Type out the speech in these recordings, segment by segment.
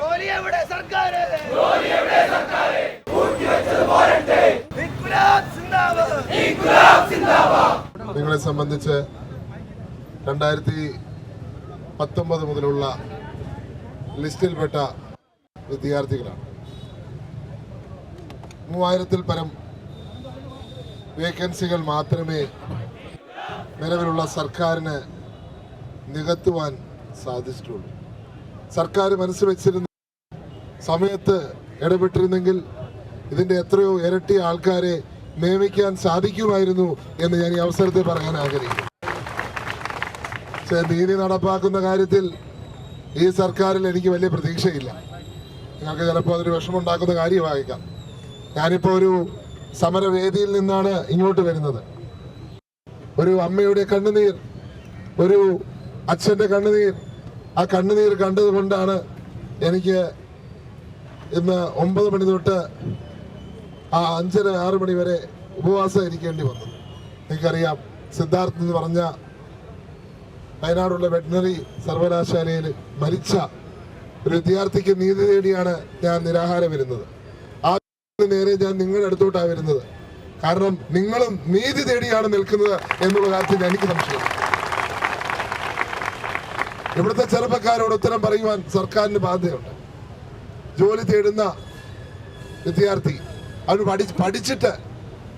ജോലി എവിടെ സർക്കാർ ഇൻക്ലാബ് സിന്ദാബാദ്. നിങ്ങളെ സംബന്ധിച്ച് രണ്ടായിരത്തി പത്തൊമ്പത് മുതലുള്ള ലിസ്റ്റിൽപ്പെട്ട വിദ്യാർത്ഥികളാണ്. മൂവായിരത്തിൽ പരം വേക്കൻസികൾ മാത്രമേ നിലവിലുള്ള സർക്കാരിന് നികത്തുവാൻ സാധിച്ചിട്ടുള്ളൂ. സർക്കാർ മനസ്സ് വെച്ചിരുന്ന സമയത്ത് ഇടപെട്ടിരുന്നെങ്കിൽ ഇതിന്റെ എത്രയോ ഇരട്ടി ആൾക്കാരെ നിയമിക്കാൻ സാധിക്കുമായിരുന്നു എന്ന് ഞാൻ ഈ അവസരത്തിൽ പറയാൻ ആഗ്രഹിക്കുന്നു. പക്ഷേ നീതി നടപ്പാക്കുന്ന കാര്യത്തിൽ ഈ സർക്കാരിൽ എനിക്ക് വലിയ പ്രതീക്ഷയില്ല. നിങ്ങൾക്ക് ചിലപ്പോൾ അതൊരു വിഷമമുണ്ടാക്കുന്ന കാര്യമായേക്കാം. ഞാനിപ്പോൾ ഒരു സമരവേദിയിൽ നിന്നാണ് ഇങ്ങോട്ട് വരുന്നത്. ഒരു അമ്മയുടെ കണ്ണുനീർ ഒരു അച്ഛന്റെ കണ്ണുനീർ ആ കണ്ണുനീർ കണ്ടതുകൊണ്ടാണ് എനിക്ക് ഇന്ന് ഒമ്പത് മണി തൊട്ട് ആ അഞ്ചര ആറ് മണി വരെ ഉപവാസം ഇരിക്കേണ്ടി വന്നത്. എനിക്കറിയാം സിദ്ധാർത്ഥ് എന്ന് പറഞ്ഞ വയനാടുള്ള വെറ്റിനറി സർവകലാശാലയിൽ മരിച്ച ഒരു വിദ്യാർത്ഥിക്ക് നീതി തേടിയാണ് ഞാൻ നിരാഹാരം വരുന്നത്. ആ നേരെ ഞാൻ നിങ്ങളുടെ അടുത്തോട്ടാണ് വരുന്നത്. കാരണം നിങ്ങളും നീതി തേടിയാണ് നിൽക്കുന്നത് എന്നുള്ള കാര്യത്തിൽ എനിക്ക് സംശയം ഇവിടുത്തെ ചെറുപ്പക്കാരോട് ഉത്തരം പറയുവാൻ സർക്കാരിന് ബാധ്യതയുണ്ട്. ജോലി തേടുന്ന വിദ്യാർത്ഥി അവന് പഠി പഠിച്ചിട്ട്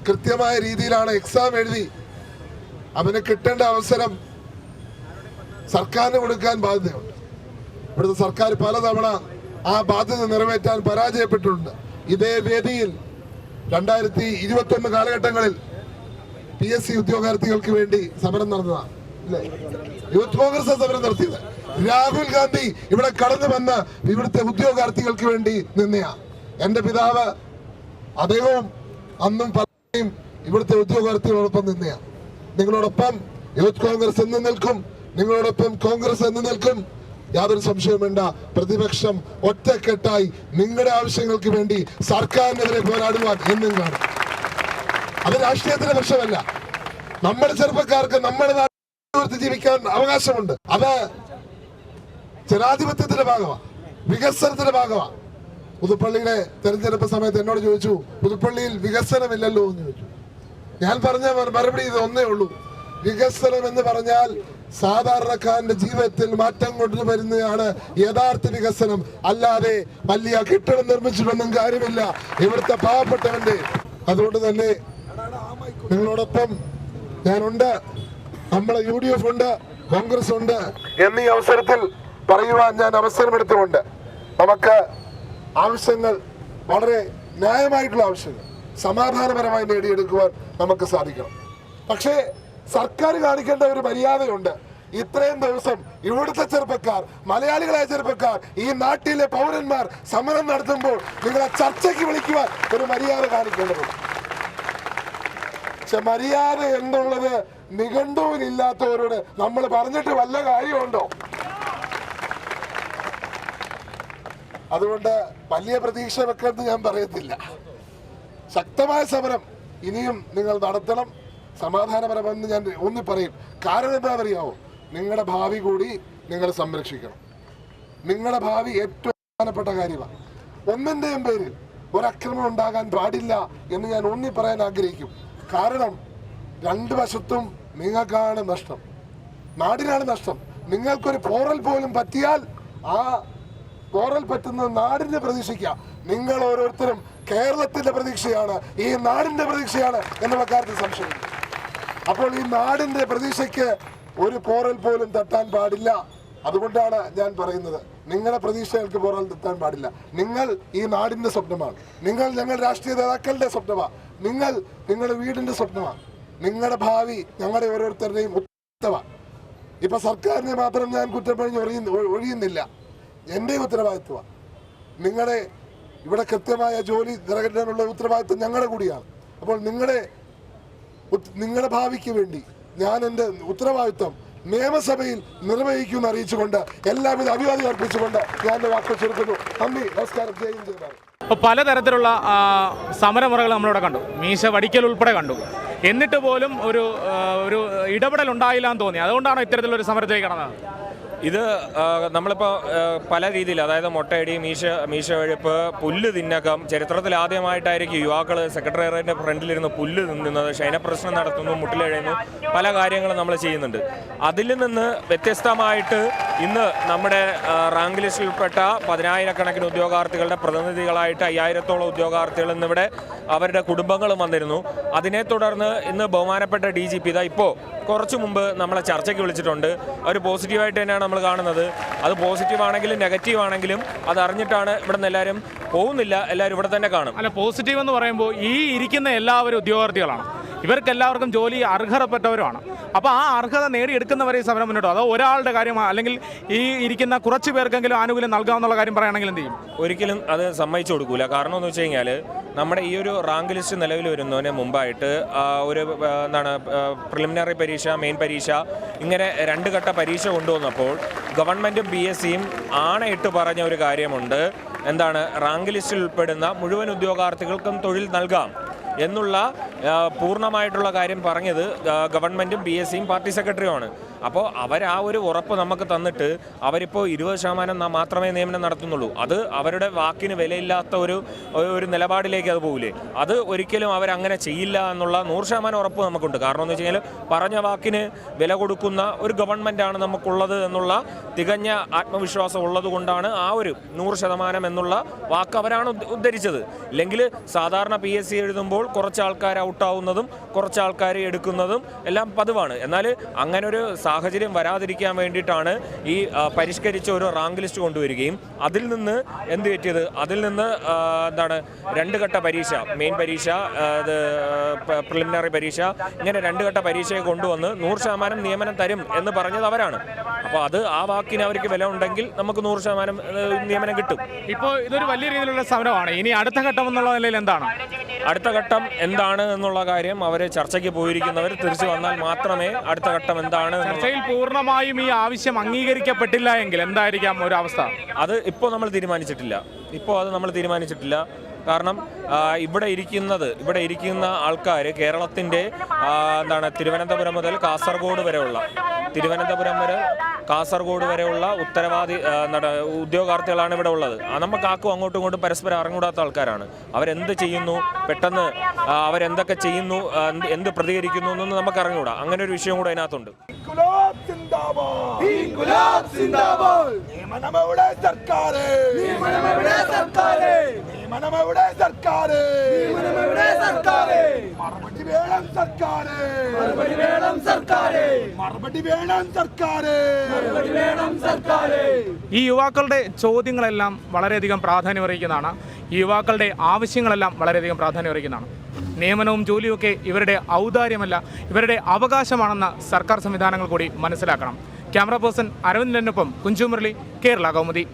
കൃത്യമായ രീതിയിലാണ് എക്സാം എഴുതി അവന് കിട്ടേണ്ട അവസരം സർക്കാരിന് കൊടുക്കാൻ ബാധ്യതയുണ്ട്. ഇവിടുത്തെ സർക്കാർ പലതവണ ആ ബാധ്യത നിറവേറ്റാൻ പരാജയപ്പെട്ടിട്ടുണ്ട്. ഇതേ വേദിയിൽ രണ്ടായിരത്തി ഇരുപത്തി ഒന്ന് കാലഘട്ടങ്ങളിൽ പി എസ് സി ഉദ്യോഗാർത്ഥികൾക്ക് വേണ്ടി സമരം നടന്നതാണ്. യൂത്ത് കോൺഗ്രസ് സമരം നടത്തിയത് രാഹുൽ ഗാന്ധി ഇവിടെ കടന്നു വന്ന ഇവിടുത്തെ ഉദ്യോഗാർത്ഥികൾക്ക് വേണ്ടി നിന്നയാ. എന്റെ പിതാവ് അദ്ദേഹവും അന്നും പറയും ഇവിടുത്തെ ഉദ്യോഗാർത്ഥികളോടൊപ്പം നിന്നയാ. നിങ്ങളോടൊപ്പം യൂത്ത് കോൺഗ്രസ് എന്ന് നിൽക്കും. നിങ്ങളോടൊപ്പം കോൺഗ്രസ് എന്ന് നിൽക്കും. യാതൊരു സംശയവും വേണ്ട. പ്രതിപക്ഷം ഒറ്റക്കെട്ടായി നിങ്ങളുടെ ആവശ്യങ്ങൾക്ക് വേണ്ടി സർക്കാരിനെതിരെ പോരാടുവാൻ എന്നും കാണും. അത് രാഷ്ട്രീയത്തിന്റെ പ്രശ്നമല്ല. നമ്മുടെ ചെറുപ്പക്കാർക്ക് നമ്മുടെ നാട്ടിൽ ജീവിക്കാൻ അവകാശമുണ്ട്. അത് ജനാധിപത്യത്തിന്റെ ഭാഗമാണ് വികസനത്തിന്റെ ഭാഗമാണ് പുതുപ്പള്ളിയിലെ തെരഞ്ഞെടുപ്പ് സമയത്ത് എന്നോട് ചോദിച്ചു പുതുപ്പള്ളിയിൽ വികസനമില്ലല്ലോ എന്ന് ചോദിച്ചു. ഞാൻ പറഞ്ഞ മറുപടി ഇത് ഒന്നേ ഉള്ളൂ. വികസനം എന്ന് പറഞ്ഞാൽ സാധാരണക്കാരന്റെ ജീവിതത്തിൽ മാറ്റം കൊണ്ടുവരുന്നതാണ് യഥാർത്ഥ വികസനം. അല്ലാതെ വലിയ കെട്ടിടം നിർമ്മിച്ചിട്ടൊന്നും കാര്യമില്ല. ഇവിടുത്തെ പാവപ്പെട്ടവന്റെ. അതുകൊണ്ട് തന്നെ നിങ്ങളോടൊപ്പം ഞാനുണ്ട്. നമ്മളെ യു ഡി എഫ് ഉണ്ട് കോൺഗ്രസ് ഉണ്ട്. എന്നീ അവസരത്തിൽ പറയുവാൻ ഞാൻ അവസരമെടുത്തുകൊണ്ട് നമുക്ക് ആവശ്യങ്ങൾ വളരെ ന്യായമായിട്ടുള്ള ആവശ്യങ്ങൾ സമാധാനപരമായി നേടിയെടുക്കുവാൻ നമുക്ക് സാധിക്കണം. പക്ഷേ സർക്കാർ കാണിക്കേണ്ട ഒരു മര്യാദയുണ്ട്. ഇത്രയും ദിവസം ഇവിടുത്തെ ചെറുപ്പക്കാർ മലയാളികളായ ചെറുപ്പക്കാർ ഈ നാട്ടിലെ പൗരന്മാർ സമരം നടത്തുമ്പോൾ നിങ്ങളെ ചർച്ചയ്ക്ക് വിളിക്കുവാൻ ഒരു മര്യാദ കാണിക്കേണ്ടതുണ്ട്. പക്ഷെ മര്യാദ എന്നുള്ളത് നിഘണ്ടുവിനില്ലാത്തവരോട് നമ്മൾ പറഞ്ഞിട്ട് വല്ല കാര്യമുണ്ടോ? അതുകൊണ്ട് വലിയ പ്രതീക്ഷ വെക്കണമെന്ന് ഞാൻ പറയത്തില്ല. ശക്തമായ സമരം ഇനിയും നിങ്ങൾ നടത്തണം. സമാധാനപരമെന്ന് ഞാൻ ഒന്നി പറയും. കാരണം എന്താ എന്താണെന്നറിയാവോ നിങ്ങളുടെ ഭാവി കൂടി നിങ്ങൾ സംരക്ഷിക്കണം. നിങ്ങളുടെ ഭാവി ഏറ്റവും പ്രധാനപ്പെട്ട കാര്യമാണ്. ഒന്നിന്റെയും പേരിൽ ഒരക്രമം ഉണ്ടാകാൻ പാടില്ല എന്ന് ഞാൻ ഊന്നി പറയാൻ ആഗ്രഹിക്കും. കാരണം രണ്ട് വശത്തും നിങ്ങൾക്കാണ് നഷ്ടം. നാടിനാണ് നഷ്ടം. നിങ്ങൾക്കൊരു പോറൽ പോലും പറ്റിയാൽ ആ പോറൽ പറ്റുന്ന നാടിന്റെ പ്രതീക്ഷയ്ക്ക. നിങ്ങൾ ഓരോരുത്തരും കേരളത്തിന്റെ പ്രതീക്ഷയാണ് ഈ നാടിന്റെ പ്രതീക്ഷയാണ് എന്നുള്ള കാര്യത്തിൽ സംശയം അപ്പോൾ ഈ നാടിന്റെ പ്രതീക്ഷയ്ക്ക് ഒരു പോറൽ പോലും തട്ടാൻ പാടില്ല. അതുകൊണ്ടാണ് ഞാൻ പറയുന്നത്. നിങ്ങളുടെ പ്രതീക്ഷകൾക്ക് പുറത്തെത്താൻ പാടില്ല. നിങ്ങൾ ഈ നാടിന്റെ സ്വപ്നമാണ്. നിങ്ങൾ ഞങ്ങൾ രാഷ്ട്രീയ നേതാക്കളുടെ സ്വപ്നമാണ്. നിങ്ങൾ നിങ്ങളുടെ വീടിന്റെ സ്വപ്നമാണ്. നിങ്ങളുടെ ഭാവി ഞങ്ങളുടെ ഓരോരുത്തരുടെയും ഉത്തരവാണ് ഇപ്പൊ സർക്കാരിനെ മാത്രം ഞാൻ കുറ്റപ്പഴിഞ്ഞ് ഒഴിയുന്ന ഒഴിയുന്നില്ല. എന്റെ ഉത്തരവാദിത്വമാണ് നിങ്ങളുടെ ഇവിടെ കൃത്യമായ ജോലി നിറവേറ്റാനുള്ള ഉത്തരവാദിത്വം ഞങ്ങളുടെ കൂടിയാണ്. അപ്പോൾ നിങ്ങളുടെ നിങ്ങളുടെ ഭാവിക്ക് വേണ്ടി ഞാൻ എന്റെ ഉത്തരവാദിത്വം നിയമസഭയിൽ നിർവഹിക്കുമെന്ന് അറിയിച്ചുകൊണ്ട് എല്ലാവിധ അഭിവാദ്യം അർപ്പിച്ചുകൊണ്ട് ഞാൻ വാക്ക് ചെറുക്കുന്നു നന്ദി നമസ്കാരം. ജയൻ ഹിന്ദ്, ജയ് ഭാരത്. അപ്പോൾ പലതരത്തിലുള്ള സമരമുറകൾ നമ്മളിവിടെ കണ്ടു. മീശ വടിക്കൽ ഉൾപ്പെടെ കണ്ടു. എന്നിട്ട് പോലും ഒരു ഒരു ഇടപെടൽ ഉണ്ടായില്ല എന്ന് തോന്നി. അതുകൊണ്ടാണ് ഇത്തരത്തിലൊരു സമരത്തിലേക്ക് കടന്നത്? ഇത് നമ്മളിപ്പോൾ പല രീതിയിൽ അതായത് മുട്ടയടി മീശ മീശ വെഴുപ്പ് പുല്ല് തിന്നക്കം ചരിത്രത്തിൽ ആദ്യമായിട്ടായിരിക്കും യുവാക്കൾ സെക്രട്ടേറിയറ്റിന്റെ ഫ്രണ്ടിലിരുന്ന് പുല്ല് തിന്നുന്നത്. ശയനപ്രശ്നം നടത്തുന്നു മുട്ടിലെഴുന്നു പല കാര്യങ്ങളും നമ്മൾ ചെയ്യുന്നുണ്ട്. അതിൽ നിന്ന് വ്യത്യസ്തമായിട്ട് ഇന്ന് നമ്മുടെ റാങ്ക് ലിസ്റ്റിൽ ഉൾപ്പെട്ട പതിനായിരക്കണക്കിന് ഉദ്യോഗാർത്ഥികളുടെ പ്രതിനിധികളായിട്ട് അയ്യായിരത്തോളം ഉദ്യോഗാർത്ഥികൾ ഇന്നിവിടെ അവരുടെ കുടുംബങ്ങളും വന്നിരുന്നു. അതിനെ തുടർന്ന് ഇന്ന് ബഹുമാനപ്പെട്ട ഡി ജി പി ഇതാ ഇപ്പോൾ കുറച്ച് മുമ്പ് നമ്മളെ ചർച്ചയ്ക്ക് വിളിച്ചിട്ടുണ്ട്. അവർ പോസിറ്റീവായിട്ട് തന്നെയാണ് നമ്മൾ കാണുന്നത്. അത് പോസിറ്റീവ് ആണെങ്കിലും നെഗറ്റീവ് ആണെങ്കിലും അത് അറിഞ്ഞിട്ടാണ് ഇവിടെ നിന്ന് എല്ലാവരും പോകുന്നില്ല. എല്ലാവരും ഇവിടെ തന്നെ കാണും. അല്ല പോസിറ്റീവ് എന്ന് പറയുമ്പോൾ ഈ ഇരിക്കുന്ന എല്ലാവരും ഉദ്യോഗാർത്ഥികളാണ്. ഇവർക്ക് എല്ലാവർക്കും ജോലി അർഹതപ്പെട്ടവരുമാണ്. അപ്പോൾ ആ അർഹത നേടിയെടുക്കുന്നവരെ ഈ സമരം മുന്നോട്ട് അതോ ഒരാളുടെ കാര്യം അല്ലെങ്കിൽ ഈ ഇരിക്കുന്ന കുറച്ച് പേർക്കെങ്കിലും ആനുകൂല്യം നൽകാമെന്നുള്ള കാര്യം പറയുകയാണെങ്കിൽ എന്ത് ചെയ്യും? ഒരിക്കലും അത് സമ്മതിച്ചു കൊടുക്കൂല. കാരണം എന്ന് വെച്ച് കഴിഞ്ഞാൽ നമ്മുടെ ഈ ഒരു റാങ്ക് ലിസ്റ്റ് നിലവിൽ വരുന്നതിന് മുമ്പായിട്ട് ഒരു എന്താണ് പ്രിലിമിനറി പരീക്ഷ മെയിൻ പരീക്ഷ ഇങ്ങനെ രണ്ട് ഘട്ട പരീക്ഷ കൊണ്ടുവന്നപ്പോൾ ഗവൺമെന്റും ബി എസ് സിയും ആണയിട്ട് പറഞ്ഞ ഒരു കാര്യമുണ്ട്. എന്താണ് റാങ്ക് ലിസ്റ്റിൽ ഉൾപ്പെടുന്ന മുഴുവൻ ഉദ്യോഗാർത്ഥികൾക്കും തൊഴിൽ നൽകാം എന്നുള്ള പൂർണമായിട്ടുള്ള കാര്യം പറഞ്ഞത് ഗവൺമെന്റും പി എസ് സിയും പാർട്ടി സെക്രട്ടറിയുമാണ്. അപ്പോൾ അവർ ആ ഒരു ഉറപ്പ് നമുക്ക് തന്നിട്ട് അവരിപ്പോൾ ഇരുപത് ശതമാനം മാത്രമേ നിയമനം നടത്തുന്നുള്ളൂ. അത് അവരുടെ വാക്കിന് വിലയില്ലാത്ത ഒരു ഒരു നിലപാടിലേക്ക് അത് പോകില്ലേ അത് ഒരിക്കലും അവരങ്ങനെ ചെയ്യില്ല എന്നുള്ള നൂറ് ശതമാനം ഉറപ്പ് നമുക്കുണ്ട്. കാരണം എന്ന് വെച്ച് കഴിഞ്ഞാൽ പറഞ്ഞ വാക്കിന് വില കൊടുക്കുന്ന ഒരു ഗവൺമെന്റാണ് നമുക്കുള്ളത് എന്നുള്ള തികഞ്ഞ ആത്മവിശ്വാസം ഉള്ളത് കൊണ്ടാണ് ആ ഒരു നൂറ് ശതമാനം എന്നുള്ള വാക്ക് അവരാണ് ഉദ്ധരിച്ചത്. ഇല്ലെങ്കിൽ സാധാരണ പി എസ് സി എഴുതുമ്പോൾ കുറച്ച് ആൾക്കാർ ഔട്ടാവുന്നതും കുറച്ച് ആൾക്കാർ എടുക്കുന്നതും എല്ലാം പതിവാണ്. എന്നാൽ അങ്ങനെ ഒരു സാഹചര്യം വരാതിരിക്കാൻ വേണ്ടിയിട്ടാണ് ഈ പരിഷ്കരിച്ച ഒരു റാങ്ക് ലിസ്റ്റ് കൊണ്ടുവരികയും അതിൽ നിന്ന് എന്ത് പറ്റിയത്? അതിൽ നിന്ന് എന്താണ് രണ്ട് ഘട്ട പരീക്ഷ മെയിൻ പരീക്ഷ അത് പ്രിലിമിനറി പരീക്ഷ ഇങ്ങനെ രണ്ട് ഘട്ട പരീക്ഷയെ കൊണ്ടുവന്ന് നൂറ് ശതമാനം നിയമനം തരും എന്ന് പറഞ്ഞത് അവരാണ്. അപ്പോൾ അത് ആ വാക്കിന് അവർക്ക് വില ഉണ്ടെങ്കിൽ നമുക്ക് നൂറ് ശതമാനം നിയമനം കിട്ടും. ഇപ്പോൾ ഇതൊരു വലിയ രീതിയിലുള്ള സമരമാണ് ഇനി അടുത്ത ഘട്ടം എന്നുള്ള നിലയിൽ എന്താണ്? അടുത്ത ഘട്ടം എന്താണ് എന്നുള്ള കാര്യം അവരെ ചർച്ചയ്ക്ക് പോയിരിക്കുന്നവർ തിരിച്ചു വന്നാൽ മാത്രമേ അടുത്ത ഘട്ടം എന്താണ് ചർച്ചയിൽ പൂർണമായും ഈ ആവശ്യം അംഗീകരിക്കപ്പെട്ടില്ല എങ്കിൽ എന്തായിരിക്കാം ഒരു അവസ്ഥ? അത് ഇപ്പോൾ നമ്മൾ തീരുമാനിച്ചിട്ടില്ല. ഇപ്പോൾ അത് നമ്മൾ തീരുമാനിച്ചിട്ടില്ല. കാരണം ഇവിടെ ഇരിക്കുന്നത് ഇവിടെ ഇരിക്കുന്ന ആൾക്കാർ കേരളത്തിന്റെ എന്താണ് തിരുവനന്തപുരം മുതൽ കാസർഗോഡ് വരെയുള്ള തിരുവനന്തപുരം വരെ കാസർഗോഡ് വരെയുള്ള ഉത്തരവാദി ഉദ്യോഗാർത്ഥികളാണ് ഇവിടെ ഉള്ളത്. ആ, നമുക്ക് ആക്കും അങ്ങോട്ടും ഇങ്ങോട്ടും പരസ്പരം അറിഞ്ഞൂടാത്ത ആൾക്കാരാണ്. അവരെന്ത് ചെയ്യുന്നു? പെട്ടെന്ന് അവരെന്തൊക്കെ ചെയ്യുന്നു? എന്ത് എന്ത് പ്രതികരിക്കുന്നു എന്നൊന്നും നമുക്ക് അറിഞ്ഞൂടാ അങ്ങനെ ഒരു വിഷയം കൂടെ അതിനകത്തുണ്ട്. ഇൻകുലാബ് മറുപടി വേണം സർക്കാരേ. മറുപടി വേണം സർക്കാരേ. മറുപടി വേണം സർക്കാരേ. മറുപടി വേണം സർക്കാരേ. ഈ യുവാക്കളുടെ ചോദ്യങ്ങളെല്ലാം വളരെയധികം പ്രാധാന്യമറിയിക്കുന്നതാണ് ഈ യുവാക്കളുടെ ആവശ്യങ്ങളെല്ലാം വളരെയധികം പ്രാധാന്യമറിയിക്കുന്നതാണ് നിയമനവും ജോലിയൊക്കെ ഇവരുടെ ഔദാര്യമല്ല ഇവരുടെ അവകാശമാണെന്ന സർക്കാർ സംവിധാനങ്ങൾ കൂടി മനസ്സിലാക്കണം. ക്യാമറ പേഴ്സൺ അരവിന്ദനൊപ്പം കുഞ്ചുമുരളി കേരള കൗമുദി.